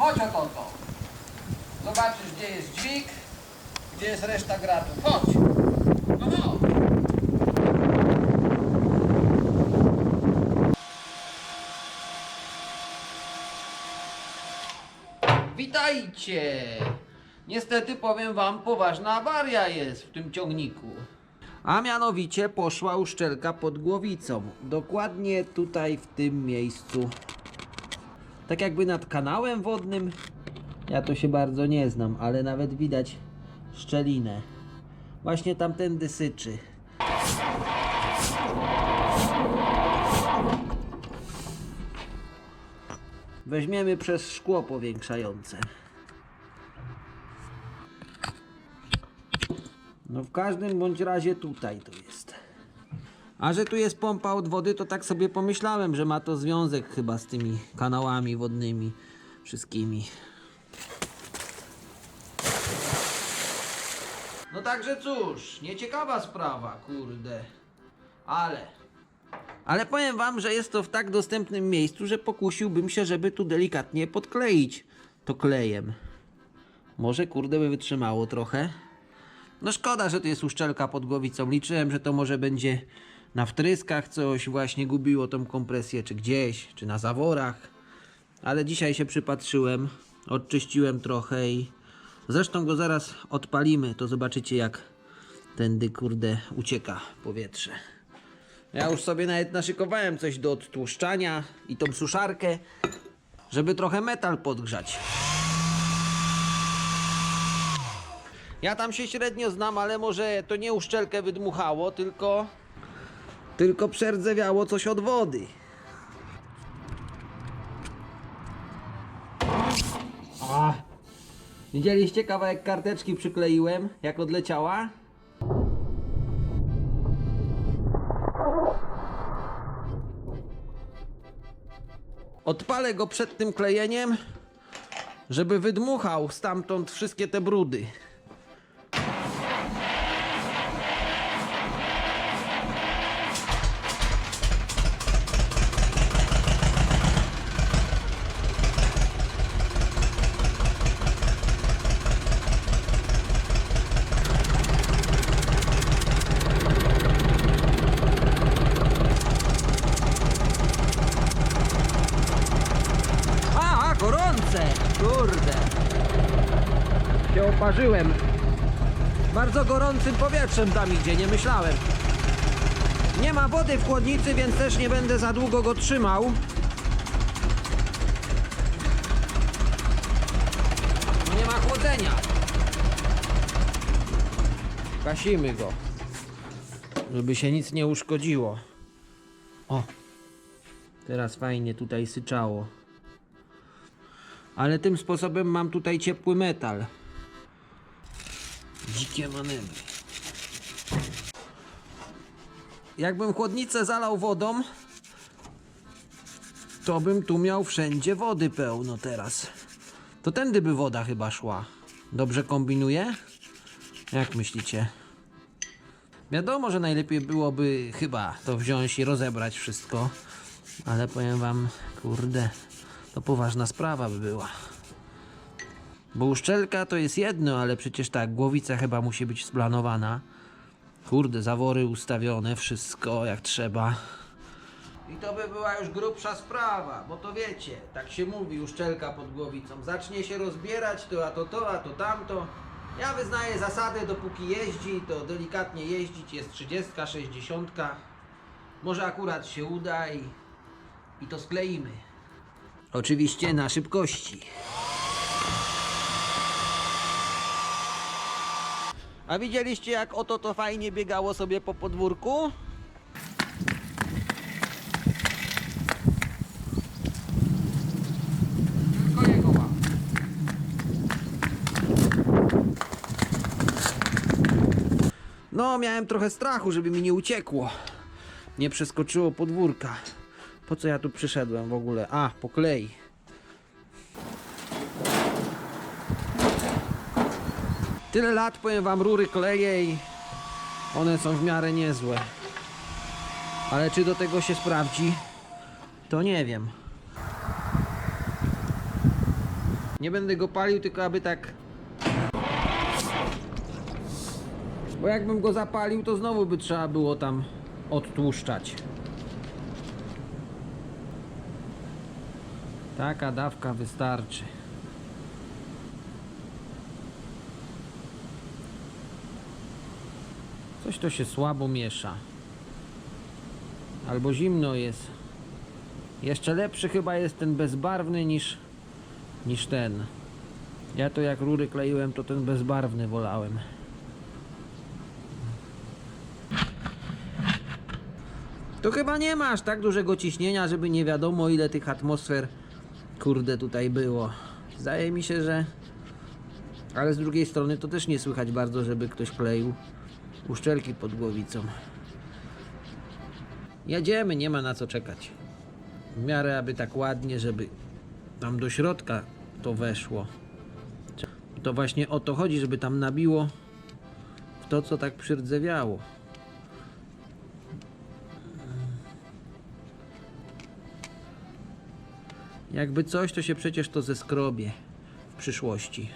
Chodź o to, to. Zobaczysz, gdzie jest dźwig, gdzie jest reszta gratów. Chodź. No chodź. Witajcie! Niestety powiem wam, poważna awaria jest w tym ciągniku. A mianowicie poszła uszczelka pod głowicą. Dokładnie tutaj w tym miejscu. Tak jakby nad kanałem wodnym. Ja to się bardzo nie znam, ale nawet widać szczelinę. Właśnie tamtędy syczy. Weźmiemy przez szkło powiększające. No w każdym bądź razie tutaj to jest. A że tu jest pompa od wody, to tak sobie pomyślałem, że ma to związek chyba z tymi kanałami wodnymi wszystkimi. No także cóż, nieciekawa sprawa, kurde. Ale. Ale powiem wam, że jest to w tak dostępnym miejscu, że pokusiłbym się, żeby tu delikatnie podkleić to klejem. Może kurde by wytrzymało trochę. No szkoda, że tu jest uszczelka pod głowicą. Liczyłem, że to może będzie na wtryskach coś właśnie gubiło tą kompresję, czy gdzieś, czy na zaworach. Ale dzisiaj się przypatrzyłem, odczyściłem trochę i zresztą go zaraz odpalimy, to zobaczycie jak tędy kurde ucieka powietrze. Ja już sobie nawet naszykowałem coś do odtłuszczania i tą suszarkę, żeby trochę metal podgrzać. Ja tam się średnio znam, ale może to nie uszczelkę wydmuchało, tylko tylko przerdzewiało coś od wody. A. Widzieliście kawałek karteczki przykleiłem, jak odleciała? Odpalę go przed tym klejeniem, żeby wydmuchał stamtąd wszystkie te brudy. Gorące! Kurde. Się oparzyłem. Bardzo gorącym powietrzem tam idzie, nie myślałem. Nie ma wody w chłodnicy, więc też nie będę za długo go trzymał. Nie ma chłodzenia. Gasimy go. Żeby się nic nie uszkodziło. O. Teraz fajnie tutaj syczało. Ale tym sposobem mam tutaj ciepły metal. Dzikie manewry. Jakbym chłodnicę zalał wodą, to bym tu miał wszędzie wody pełno teraz. To tędy by woda chyba szła. Dobrze kombinuję? Jak myślicie? Wiadomo, że najlepiej byłoby chyba to wziąć i rozebrać wszystko. Ale powiem wam, kurde, to poważna sprawa by była. Bo uszczelka to jest jedno, ale przecież tak, głowica chyba musi być splanowana. Kurde, zawory ustawione, wszystko jak trzeba. I to by była już grubsza sprawa, bo to wiecie, tak się mówi, uszczelka pod głowicą. Zacznie się rozbierać to, a to to, a to tamto. Ja wyznaję zasady, dopóki jeździ, to delikatnie jeździć, jest 30, 60. Może akurat się uda i, i to skleimy. Oczywiście na szybkości. A widzieliście jak oto to fajnie biegało sobie po podwórku? Tylko. No, miałem trochę strachu, żeby mi nie uciekło. Nie przeskoczyło podwórka. Po co ja tu przyszedłem w ogóle? A, po klej. Tyle lat, powiem wam, rury kleję i one są w miarę niezłe. Ale czy do tego się sprawdzi? To nie wiem. Nie będę go palił, tylko aby tak... Bo jakbym go zapalił, to znowu by trzeba było tam odtłuszczać. Taka dawka wystarczy. Coś to się słabo miesza. Albo zimno jest. Jeszcze lepszy chyba jest ten bezbarwny niż, niż ten. Ja to jak rury kleiłem, to ten bezbarwny wolałem. To chyba nie ma aż tak dużego ciśnienia, żeby nie wiadomo ile tych atmosfer kurde tutaj było. Zdaje mi się, że... Ale z drugiej strony to też nie słychać bardzo, żeby ktoś kleił uszczelki pod głowicą. Jedziemy, nie ma na co czekać. W miarę, aby tak ładnie, żeby tam do środka to weszło. To właśnie o to chodzi, żeby tam nabiło w to, co tak przyrdzewiało. Jakby coś, to się przecież to zeskrobie w przyszłości.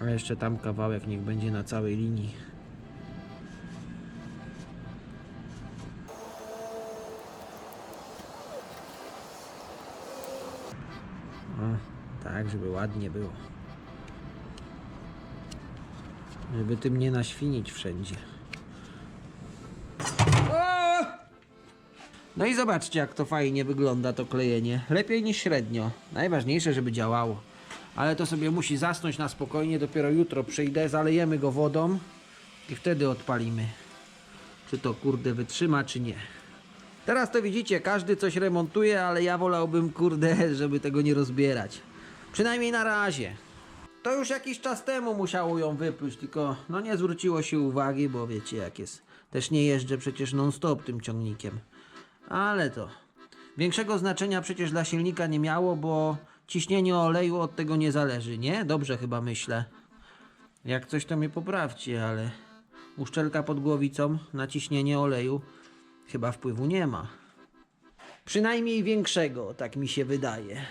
A jeszcze tam kawałek niech będzie na całej linii. O, tak, żeby ładnie było. Żeby tym nie naświnić wszędzie. O! No i zobaczcie, jak to fajnie wygląda to klejenie. Lepiej niż średnio. Najważniejsze, żeby działało. Ale to sobie musi zasnąć na spokojnie. Dopiero jutro przyjdę, zalejemy go wodą i wtedy odpalimy. Czy to kurde wytrzyma, czy nie. Teraz to widzicie, każdy coś remontuje, ale ja wolałbym kurde, żeby tego nie rozbierać. Przynajmniej na razie. To już jakiś czas temu musiało ją wypluć, tylko no nie zwróciło się uwagi, bo wiecie jak jest. Też nie jeżdżę przecież non-stop tym ciągnikiem. Ale to większego znaczenia przecież dla silnika nie miało, bo ciśnienie oleju od tego nie zależy, nie? Dobrze chyba myślę. Jak coś to mnie poprawcie, ale uszczelka pod głowicą na ciśnienie oleju chyba wpływu nie ma. Przynajmniej większego, tak mi się wydaje.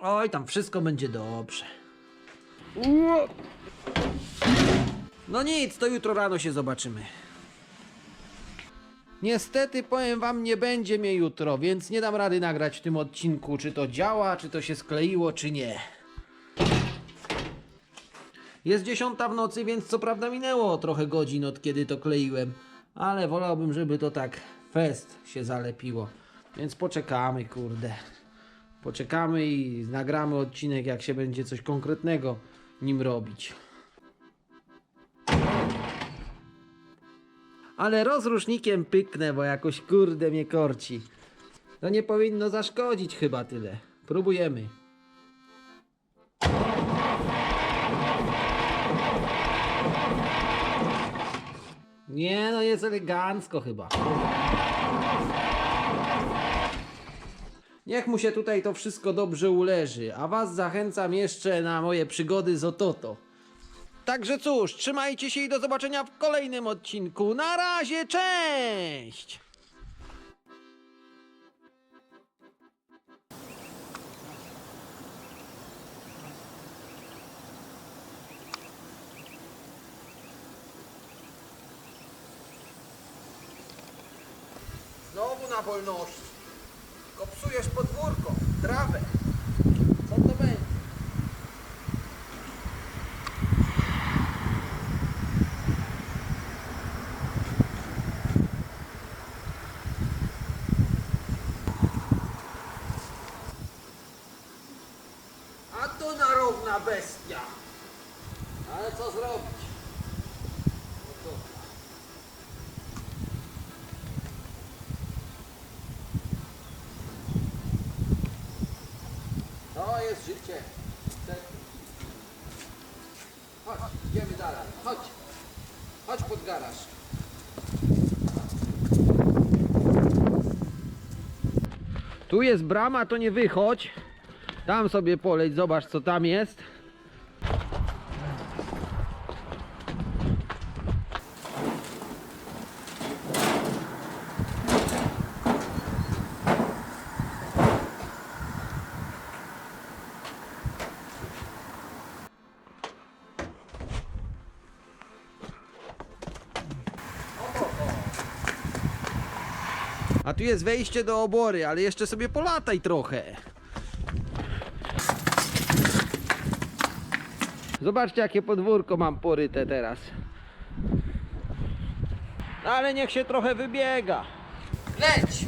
Oj, tam wszystko będzie dobrze. No nic, to jutro rano się zobaczymy. Niestety powiem wam, nie będzie mnie jutro, więc nie dam rady nagrać w tym odcinku, czy to działa, czy to się skleiło, czy nie. Jest dziesiąta w nocy, więc co prawda minęło trochę godzin od kiedy to kleiłem, ale wolałbym, żeby to tak fest się zalepiło. Więc poczekamy, kurde. Poczekamy i nagramy odcinek, jak się będzie coś konkretnego nim robić. Ale rozrusznikiem pyknę, bo jakoś kurde mnie korci. To nie powinno zaszkodzić chyba tyle. Próbujemy. Nie, no jest elegancko chyba. Niech mu się tutaj to wszystko dobrze uleży, a was zachęcam jeszcze na moje przygody z Ototo. Także cóż, trzymajcie się i do zobaczenia w kolejnym odcinku. Na razie, cześć! Znowu na wolności. Kopsujesz podwórko, trawę. Co to będzie? A to narowna bestia. Ale co zrobić? No to... To jest życie. Niestety. Chodź, idziemy dalej. Chodź. Chodź pod garaż. Tu jest brama, to nie wychodź. Tam sobie poleć, zobacz co tam jest. Tu jest wejście do obory, ale jeszcze sobie polataj trochę. Zobaczcie jakie podwórko mam poryte teraz. Ale niech się trochę wybiega. Leć!